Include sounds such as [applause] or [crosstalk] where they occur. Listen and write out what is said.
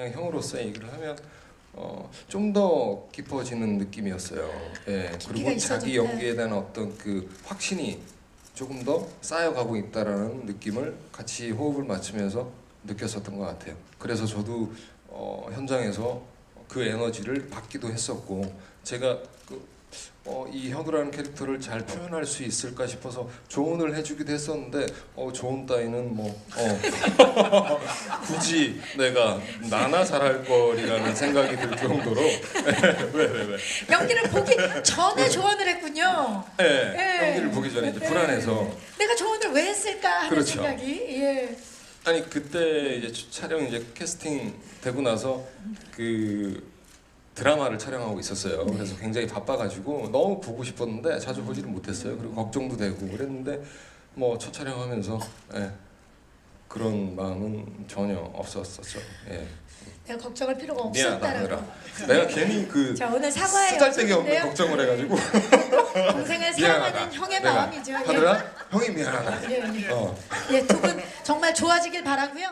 그냥 형으로서 얘기를 하면 어, 좀 더 깊어지는 느낌이었어요. 예. 그리고 자기. 연기에 대한 어떤 그 확신이 조금 더 쌓여가고 있다라는 느낌을 같이 호흡을 맞추면서 느꼈었던 것 같아요. 그래서 저도 어, 현장에서 그 에너지를 받기도 했었고 제가 그, 어, 이 현우라는 캐릭터를 잘 표현할 수 있을까 싶어서 조언을 해주기도 했었는데 어, 조언 따위는 뭐 어, [laughs] 굳이 내가 나나 잘할 거리라는 생각이 들 정도로 [laughs] 왜왜 왜? 연기를 보기 전에 조언을 했군요. 예, 예. 연기를 보기 전에 이제 불안해서 내가 조언을 왜 했을까 하는 그렇죠. 생각이 예. 아니 그때 이제 주- 촬영 이제 캐스팅 되고 나서 그 드라마를 촬영하고 있었어요. 그래서 굉장히 바빠가지고 너무 보고 싶었는데 자주 보지를 못했어요. 그리고 걱정도 되고 그랬는데 뭐 첫 촬영하면서 예, 그런 마음은 전혀 없었었죠. 예. 내가 걱정할 필요가 미안하다 없었다라고. 내가 괜히 그 자 오늘 쓰잘데기 없는. 걱정을 해가지고 [laughs] 동생을. 사랑하는 형의 내가 마음이죠. 예. 하느라 형이 미안하다. 예, 예. 어. 예, 두 분 정말 좋아지길 바라고요.